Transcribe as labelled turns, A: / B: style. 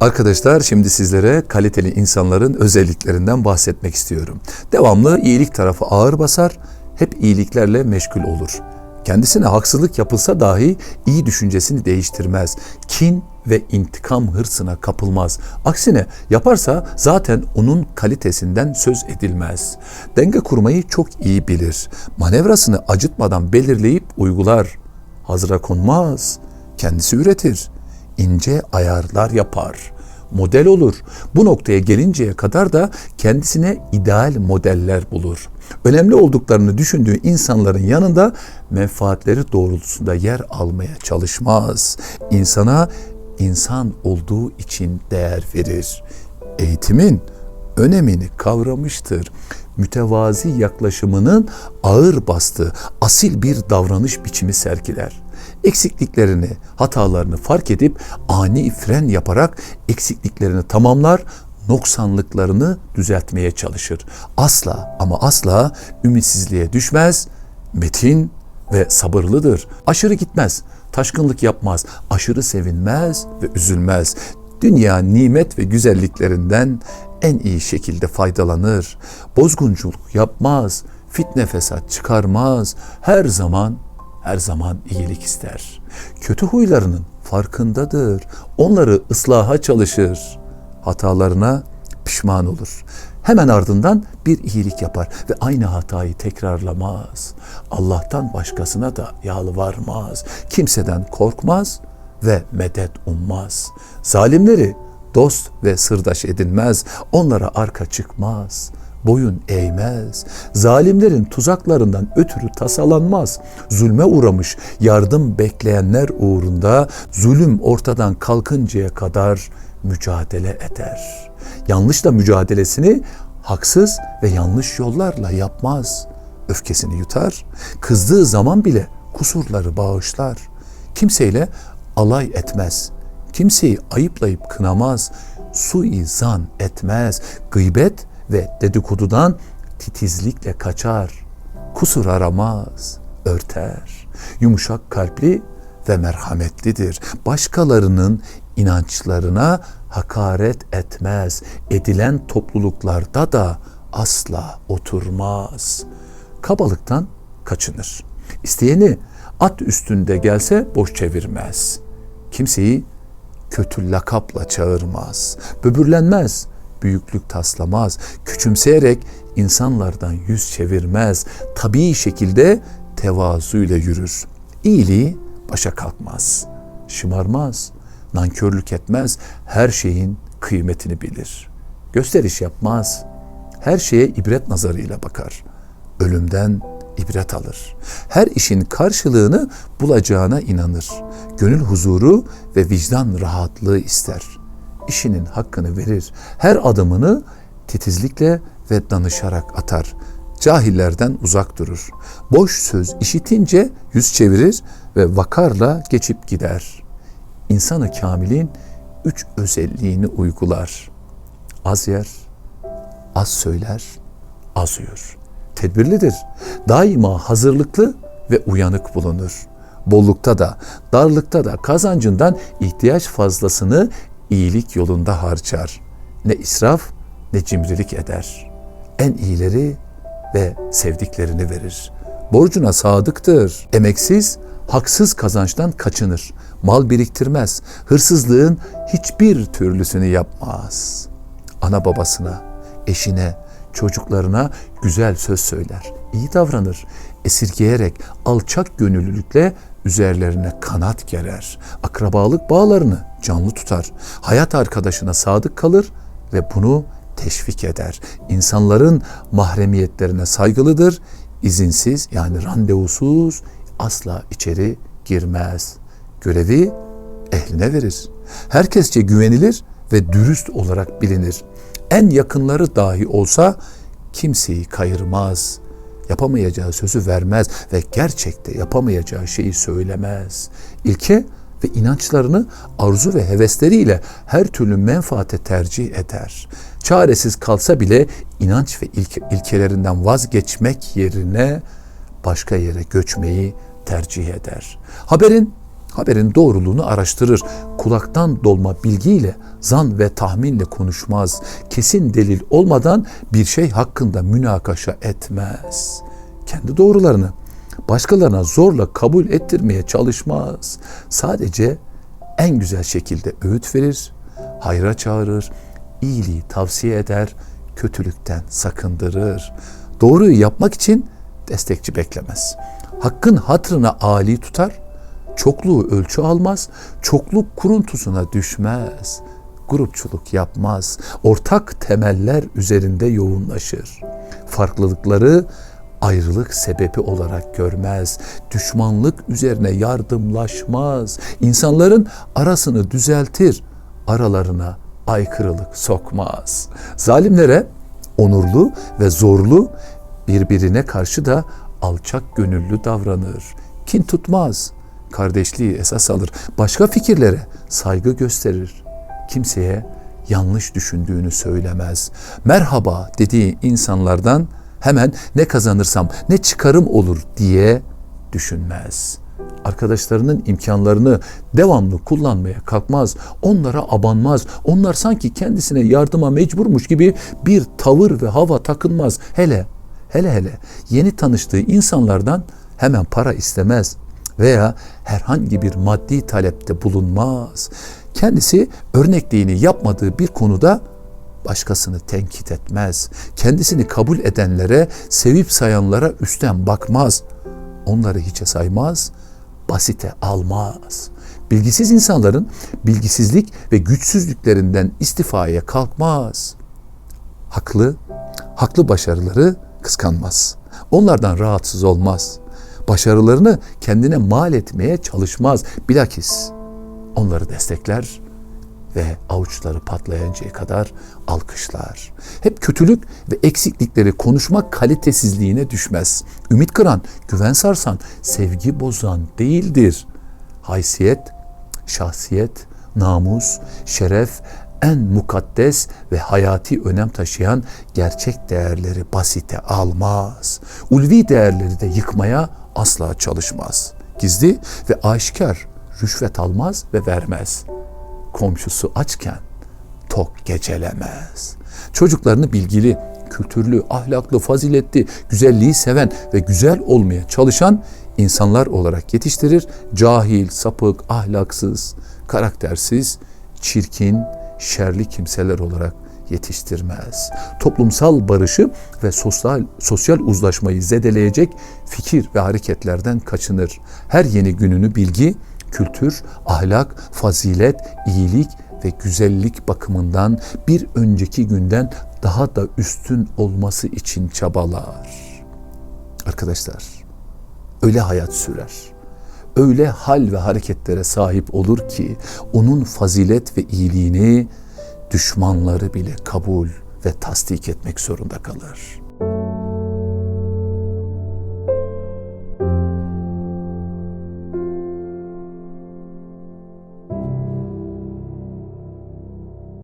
A: Arkadaşlar şimdi sizlere kaliteli insanların özelliklerinden bahsetmek istiyorum. Devamlı iyilik tarafı ağır basar, hep iyiliklerle meşgul olur. Kendisine haksızlık yapılsa dahi iyi düşüncesini değiştirmez. Kin ve intikam hırsına kapılmaz. Aksine yaparsa zaten onun kalitesinden söz edilmez. Denge kurmayı çok iyi bilir. Manevrasını acıtmadan belirleyip uygular. Hazıra konmaz, kendisi üretir ince ayarlar yapar. Model olur. Bu noktaya gelinceye kadar da kendisine ideal modeller bulur. Önemli olduklarını düşündüğü insanların yanında menfaatleri doğrultusunda yer almaya çalışmaz. İnsana insan olduğu için değer verir. Eğitimin önemini kavramıştır. Mütevazi yaklaşımının ağır bastığı asil bir davranış biçimi sergiler. Eksikliklerini, hatalarını fark edip ani fren yaparak eksikliklerini tamamlar, noksanlıklarını düzeltmeye çalışır. Asla ama asla ümitsizliğe düşmez, metin ve sabırlıdır. Aşırı gitmez, taşkınlık yapmaz, aşırı sevinmez ve üzülmez. Dünya nimet ve güzelliklerinden en iyi şekilde faydalanır. Bozgunculuk yapmaz, fitne fesat çıkarmaz. Her zaman her zaman iyilik ister. Kötü huylarının farkındadır. Onları ıslaha çalışır. Hatalarına pişman olur. Hemen ardından bir iyilik yapar ve aynı hatayı tekrarlamaz. Allah'tan başkasına da yalvarmaz. Kimseden korkmaz ve medet ummaz. Zalimleri dost ve sırdaş edinmez. Onlara arka çıkmaz boyun eğmez. Zalimlerin tuzaklarından ötürü tasalanmaz. Zulme uğramış yardım bekleyenler uğrunda zulüm ortadan kalkıncaya kadar mücadele eder. Yanlışla mücadelesini haksız ve yanlış yollarla yapmaz. Öfkesini yutar, kızdığı zaman bile kusurları bağışlar. Kimseyle alay etmez. Kimseyi ayıplayıp kınamaz. Suizan etmez. Gıybet ve dedikodudan titizlikle kaçar. Kusur aramaz, örter. Yumuşak kalpli ve merhametlidir. Başkalarının inançlarına hakaret etmez. Edilen topluluklarda da asla oturmaz. Kabalıktan kaçınır. İsteyeni at üstünde gelse boş çevirmez. Kimseyi kötü lakapla çağırmaz. Böbürlenmez büyüklük taslamaz, küçümseyerek insanlardan yüz çevirmez, tabii şekilde tevazuyla yürür. İyiliği başa kalkmaz, şımarmaz, nankörlük etmez, her şeyin kıymetini bilir. Gösteriş yapmaz, her şeye ibret nazarıyla bakar. Ölümden ibret alır. Her işin karşılığını bulacağına inanır. Gönül huzuru ve vicdan rahatlığı ister.'' İşinin hakkını verir. Her adımını titizlikle ve danışarak atar. Cahillerden uzak durur. Boş söz işitince yüz çevirir ve vakarla geçip gider. İnsanı kamilin üç özelliğini uygular. Az yer, az söyler, az uyur. Tedbirlidir. Daima hazırlıklı ve uyanık bulunur. Bollukta da, darlıkta da kazancından ihtiyaç fazlasını iyilik yolunda harcar. Ne israf ne cimrilik eder. En iyileri ve sevdiklerini verir. Borcuna sadıktır. Emeksiz, haksız kazançtan kaçınır. Mal biriktirmez. Hırsızlığın hiçbir türlüsünü yapmaz. Ana babasına, eşine, çocuklarına güzel söz söyler. İyi davranır. Esirgeyerek alçak gönüllülükle üzerlerine kanat gerer. Akrabalık bağlarını canlı tutar. Hayat arkadaşına sadık kalır ve bunu teşvik eder. İnsanların mahremiyetlerine saygılıdır. İzinsiz yani randevusuz asla içeri girmez. Görevi ehline verir. Herkesçe güvenilir ve dürüst olarak bilinir. En yakınları dahi olsa kimseyi kayırmaz.'' yapamayacağı sözü vermez ve gerçekte yapamayacağı şeyi söylemez. İlke ve inançlarını arzu ve hevesleriyle her türlü menfaate tercih eder. Çaresiz kalsa bile inanç ve ilke, ilkelerinden vazgeçmek yerine başka yere göçmeyi tercih eder. Haberin Haberin doğruluğunu araştırır. Kulaktan dolma bilgiyle, zan ve tahminle konuşmaz. Kesin delil olmadan bir şey hakkında münakaşa etmez. Kendi doğrularını başkalarına zorla kabul ettirmeye çalışmaz. Sadece en güzel şekilde öğüt verir, hayra çağırır, iyiliği tavsiye eder, kötülükten sakındırır. Doğruyu yapmak için destekçi beklemez. Hakkın hatrına âli tutar, çokluğu ölçü almaz, çokluk kuruntusuna düşmez. Grupçuluk yapmaz, ortak temeller üzerinde yoğunlaşır. Farklılıkları ayrılık sebebi olarak görmez. Düşmanlık üzerine yardımlaşmaz. İnsanların arasını düzeltir. Aralarına aykırılık sokmaz. Zalimlere onurlu ve zorlu birbirine karşı da alçak gönüllü davranır. Kin tutmaz. Kardeşliği esas alır. Başka fikirlere saygı gösterir. Kimseye yanlış düşündüğünü söylemez. Merhaba dediği insanlardan hemen ne kazanırsam, ne çıkarım olur diye düşünmez. Arkadaşlarının imkanlarını devamlı kullanmaya kalkmaz, onlara abanmaz. Onlar sanki kendisine yardıma mecburmuş gibi bir tavır ve hava takınmaz. Hele, hele hele yeni tanıştığı insanlardan hemen para istemez veya herhangi bir maddi talepte bulunmaz. Kendisi örnekliğini yapmadığı bir konuda başkasını tenkit etmez. Kendisini kabul edenlere, sevip sayanlara üstten bakmaz. Onları hiçe saymaz, basite almaz. Bilgisiz insanların bilgisizlik ve güçsüzlüklerinden istifaya kalkmaz. Haklı, haklı başarıları kıskanmaz. Onlardan rahatsız olmaz. Başarılarını kendine mal etmeye çalışmaz. Bilakis onları destekler, ve avuçları patlayıncaya kadar alkışlar. Hep kötülük ve eksiklikleri konuşmak kalitesizliğine düşmez. Ümit kıran, güven sarsan, sevgi bozan değildir. Haysiyet, şahsiyet, namus, şeref, en mukaddes ve hayati önem taşıyan gerçek değerleri basite almaz. Ulvi değerleri de yıkmaya asla çalışmaz. Gizli ve aşikar rüşvet almaz ve vermez.'' Komşusu açken tok gecelemez. Çocuklarını bilgili, kültürlü, ahlaklı, faziletli, güzelliği seven ve güzel olmaya çalışan insanlar olarak yetiştirir. Cahil, sapık, ahlaksız, karaktersiz, çirkin, şerli kimseler olarak yetiştirmez. Toplumsal barışı ve sosyal sosyal uzlaşmayı zedeleyecek fikir ve hareketlerden kaçınır. Her yeni gününü bilgi, kültür, ahlak, fazilet, iyilik ve güzellik bakımından bir önceki günden daha da üstün olması için çabalar. Arkadaşlar, öyle hayat sürer. Öyle hal ve hareketlere sahip olur ki onun fazilet ve iyiliğini düşmanları bile kabul ve tasdik etmek zorunda kalır.